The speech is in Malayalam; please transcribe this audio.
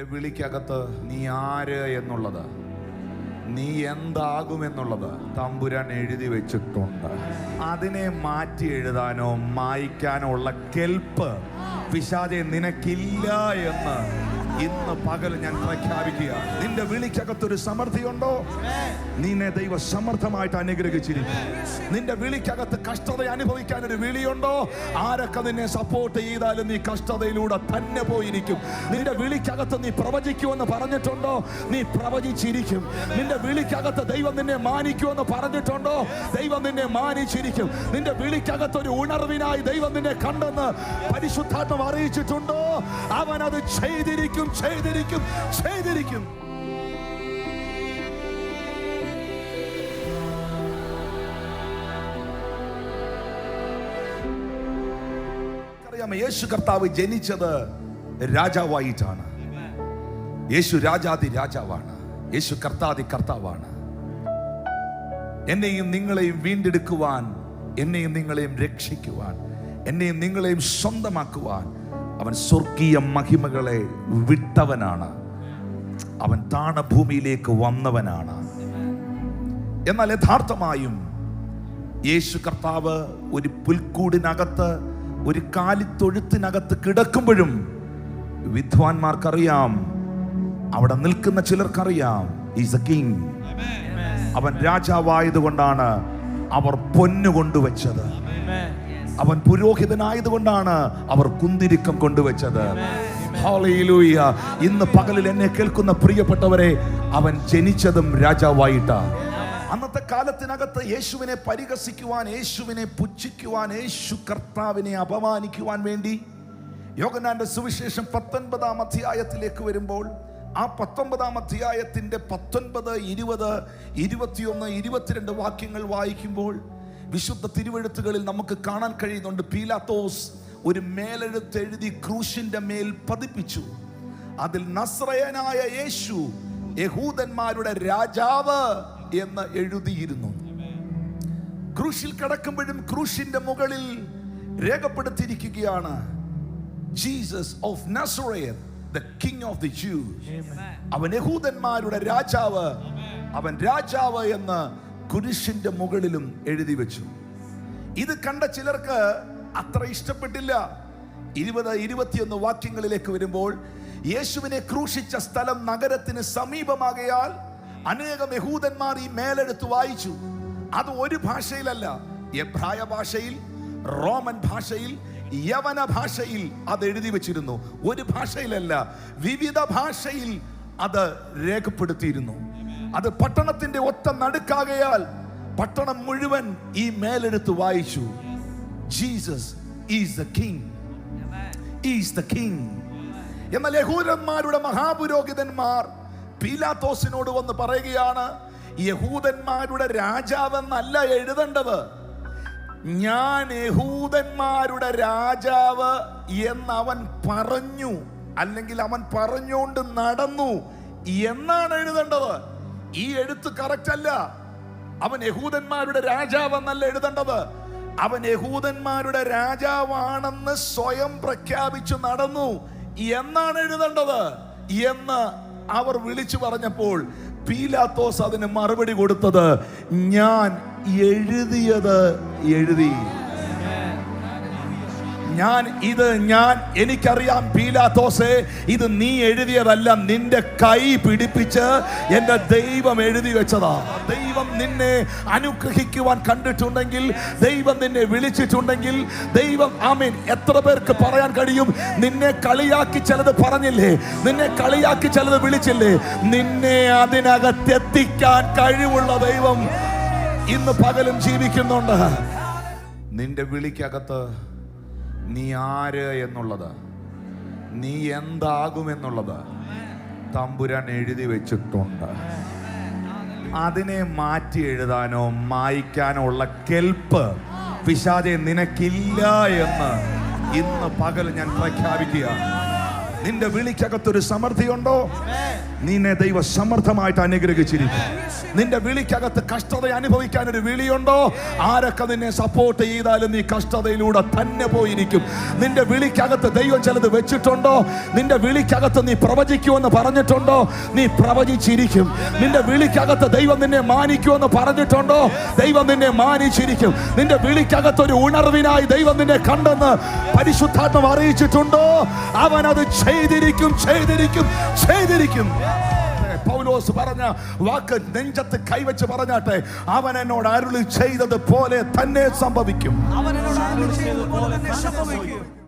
നിന്റെ വിളിക്കകത്ത് നീ ആര് എന്നുള്ളത്? നീ എന്താകുമെന്നുള്ളത് തമ്പുരാൻ എഴുതി വെച്ചിട്ടുണ്ട്. അതിനെ മാറ്റി എഴുതാനോ മായ്ക്കാനോ ഉള്ള കെൽപ്പ് പിശാചെ നിനക്കില്ല എന്ന് ഇന്ന് പകൽ ഞാൻ പ്രഖ്യാപിക്കുക. നിന്റെ വിളിക്കകത്തൊരു സമൃദ്ധിയുണ്ടോ? നിന്നെ ദൈവ സമർത്ഥമായിട്ട് അനുഗ്രഹിച്ചിരിക്കും നിന്റെ വിളിക്കകത്ത് കഷ്ടത അനുഭവിക്കാൻ ഒരു വിളിയുണ്ടോ? ആരൊക്കെ നിന്നെ സപ്പോർട്ട് ചെയ്താലും നീ കഷ്ടതയിലൂടെ തന്നെ പോയിരിക്കും. നിന്റെ വിളിക്കകത്ത് നീ പ്രവചിക്കുമെന്ന് പറഞ്ഞിട്ടുണ്ടോ? നീ പ്രവചിച്ചിരിക്കും. നിന്റെ വിളിക്കകത്ത് ദൈവം നിന്നെ മാനിക്കുമെന്ന് പറഞ്ഞിട്ടുണ്ടോ? ദൈവം നിന്നെ മാനിച്ചിരിക്കും. നിന്റെ വിളിക്കകത്ത് ഒരു ഉണർവിനായി ദൈവം നിന്നെ കണ്ടെന്ന് പരിശുദ്ധാത്മം അറിയിച്ചിട്ടുണ്ടോ? അവൻ അത് ചെയ്തിരിക്കും ചെയ്തിരിക്കും ചെയ്തിരിക്കും. യേശു കർത്താവ് ജനിച്ചത് രാജാവായിട്ടാണ്. യേശു രാജാതി രാജാവാണ്. യേശു കർത്താതി കർത്താവാണ്. എന്നെയും നിങ്ങളെയും വീണ്ടെടുക്കുവാൻ എന്നെയും നിങ്ങളെയും രക്ഷിക്കുവാൻ എന്നെയും നിങ്ങളെയും സ്വന്തമാക്കുവാൻ അവൻ സ്വർഗീയ മഹിമകളെ വിട്ടവനാണ്. അവൻ താണഭൂമിയിലേക്ക് വന്നവനാണ്. എന്നാൽ യഥാർത്ഥമായും യേശു കർത്താവ് ഒരു പുൽക്കൂടിനകത്ത് ഒരു കാലിത്തൊഴുത്തിനകത്ത് കിടക്കുമ്പോഴും വിദ്വാൻമാർക്കറിയാം അവിടെ നിൽക്കുന്ന ചിലർക്കറിയാം ഈസ് എ കിങ് അവൻ രാജാവായതുകൊണ്ടാണ് അവർ പൊന്നു കൊണ്ടുവച്ചത് അവൻ പുരോഹിതനായതുകൊണ്ടാണ് അവർ കുന്തിരിക്കം കൊണ്ടുവച്ചത്. ഇന്ന് പകലിൽ എന്നെ കേൾക്കുന്ന പ്രിയപ്പെട്ടവരെ അവൻ ജനിച്ചതും രാജാവായിട്ട അന്നത്തെ കാലത്തിനകത്ത് യേശുവിനെ പരിഹസിക്കുവാൻ യേശുവിനെ പുച്ഛിക്കുവാൻ യേശു കർത്താവിനെ അപമാനിക്കുവാൻ വേണ്ടി യോഗനാന്റെ സുവിശേഷം പത്തൊൻപതാം അധ്യായത്തിലേക്ക് വരുമ്പോൾ ആ പത്തൊമ്പതാം അധ്യായത്തിന്റെ പത്തൊൻപത് ഇരുപത് ഇരുപത്തിയൊന്ന് ഇരുപത്തിരണ്ട് വാക്യങ്ങൾ വായിക്കുമ്പോൾ വിശുദ്ധ തിരുവെഴുത്തുകളിൽ നമുക്ക് കാണാൻ കഴിയുന്നുണ്ട്. പീലാത്തോസ് ഒരു മേലെഴുത്ത് എഴുതി ക്രൂശിന്റെ മേൽ പതിപ്പിച്ചു. അതിൽ നസ്രയനായ യേശു യഹൂദന്മാരുടെ രാജാവ് എന്ന് എഴുതിയിരുന്നു. ക്രൂശിൽ കിടക്കുമ്പോഴും ക്രൂശിന്റെ മുകളിൽ രേഖപ്പെടുത്തിയിരിക്കുകയാണ്. Jesus of Nazarene the king of the Jews. അവൻ യഹൂദന്മാരുടെ രാജാവ്. അവൻ രാജാവ് എന്ന് കുരിശിന്റെ മുകളിലും എഴുതി വെച്ചു. ഇത് കണ്ട ചിലർക്ക് അത്ര ഇഷ്ടപ്പെട്ടില്ല. ഇരുപത് ഇരുപത്തിയൊന്ന് വാക്യങ്ങളിലേക്ക് വരുമ്പോൾ യേശുവിനെ ക്രൂശിച്ച സ്ഥലം നഗരത്തിന് സമീപമാകയാൽ അനേകം യഹൂദന്മാർ ഈ മേലെടുത്ത് വായിച്ചു. അത് ഒരു ഭാഷയിലല്ല എബ്രായ ഭാഷയിൽ റോമൻ ഭാഷയിൽ യവന ഭാഷയിൽ അത് എഴുതി വെച്ചിരുന്നു. ഒരു ഭാഷയിലല്ല വിവിധ ഭാഷയിൽ അത് രേഖപ്പെടുത്തിയിരുന്നു. അത് പട്ടണത്തിന്റെ ഒത്ത നടുക്കാകയാൽ പട്ടണം മുഴുവൻ ഈ മേലെടുത്ത് വായിച്ചു. Jesus is the king is the king എന്നാൽ യഹൂദന്മാരുടെ മഹാപുരോഹിതന്മാർ പീലാത്തോസിനോട് വന്ന് പറയുകയാണ് യഹൂദന്മാരുടെ രാജാവെന്നല്ല എഴുതേണ്ടത്. ഞാൻ യഹൂദന്മാരുടെ രാജാവ് എന്ന് അവൻ പറഞ്ഞു അല്ലെങ്കിൽ അവൻ പറഞ്ഞുകൊണ്ട് നടന്നു എന്നാണ് എഴുതേണ്ടത്. ഈ എഴുത്ത് കറക്റ്റ് അല്ല. അവൻ യഹൂദന്മാരുടെ രാജാവെന്നല്ല എഴുതേണ്ടത്. അവൻ യഹൂദന്മാരുടെ രാജാവാണെന്ന് സ്വയം പ്രഖ്യാപിച്ചു നടന്നു. എന്നാണ് എഴുതേണ്ടത്. എന്ന് അവർ വിളിച്ചു പറഞ്ഞപ്പോൾ പീലാത്തോസ് അതിന് മറുപടി കൊടുത്തത് ഞാൻ എഴുതിയത് എഴുതി. ഞാൻ ഇത് ഞാൻ എനിക്കറിയാം പീലാത്തോസേ ഇത് നീ എഴുതിയതല്ല നിന്റെ കൈ പിടിപ്പിച്ച് എന്റെ ദൈവം എഴുതി വെച്ചതാ. ദൈവം നിന്നെ അനുഗ്രഹിക്കുവാൻ കണ്ടിട്ടുണ്ടെങ്കിൽ ദൈവം നിന്നെ വിളിച്ചിട്ടുണ്ടെങ്കിൽ ദൈവം ആമീൻ. എത്ര പേർക്ക് പറയാൻ കഴിയും? നിന്നെ കളിയാക്കി ചിലത് പറഞ്ഞില്ലേ? നിന്നെ കളിയാക്കി ചിലത് വിളിച്ചില്ലേ? നിന്നെ അതിനകത്തെത്തിക്കാൻ കഴിവുള്ള ദൈവം ഇന്ന് പകലും ജീവിക്കുന്നുണ്ട്. നിന്റെ വിളിക്കകത്ത് നീ ആര് എന്നുള്ളത്? നീ എന്താകുമെന്നുള്ളത് തമ്പുരാൻ എഴുതി വെച്ചിട്ടുണ്ട്. അതിനെ മാറ്റി എഴുതാനോ മായ്ക്കാനോ ഉള്ള കെൽപ്പ് പിശാചെ നിനക്കില്ല എന്ന് ഇന്ന് പകൽ ഞാൻ പ്രഖ്യാപിക്കുക. നിന്റെ വിളിക്കകത്തൊരു സമൃദ്ധിയുണ്ടോ? നിന്നെ ദൈവ സമർത്ഥമായിട്ട് അനുഗ്രഹിച്ചിരിക്കും നിന്റെ വിളിക്കകത്ത് കഷ്ടത അനുഭവിക്കാൻ ഒരു വിളിയുണ്ടോ? ആരൊക്കെ നിന്നെ സപ്പോർട്ട് ചെയ്താലും നീ കഷ്ടതയിലൂടെ തന്നെ പോയിരിക്കും. നിന്റെ വിളിക്കകത്ത് ദൈവം ചിലത് വെച്ചിട്ടുണ്ടോ? നിന്റെ വിളിക്കകത്ത് നീ പ്രവചിക്കുമെന്ന് പറഞ്ഞിട്ടുണ്ടോ? നീ പ്രവചിച്ചിരിക്കും. നിന്റെ വിളിക്കകത്ത് ദൈവം നിന്നെ മാനിക്കുമെന്ന് പറഞ്ഞിട്ടുണ്ടോ? ദൈവം നിന്നെ മാനിച്ചിരിക്കും. നിന്റെ വിളിക്കകത്ത് ഒരു ഉണർവിനായി ദൈവം നിന്നെ കണ്ടെന്ന് പരിശുദ്ധാത്മം അറിയിച്ചിട്ടുണ്ടോ? അവൻ അത് ചെയ്തിരിക്കും ചെയ്തിരിക്കും ചെയ്തിരിക്കും. പൗലോസ് പറഞ്ഞ വാക്ക് നെഞ്ചത്ത് കൈവച്ച് പറഞ്ഞാട്ടെ അവൻ എന്നോട് അരുളി ചെയ്തത് പോലെ തന്നെ സംഭവിക്കും. അവൻ എന്നോട് അരുളി ചെയ്തതുപോലെ തന്നെ സംഭവിക്കും.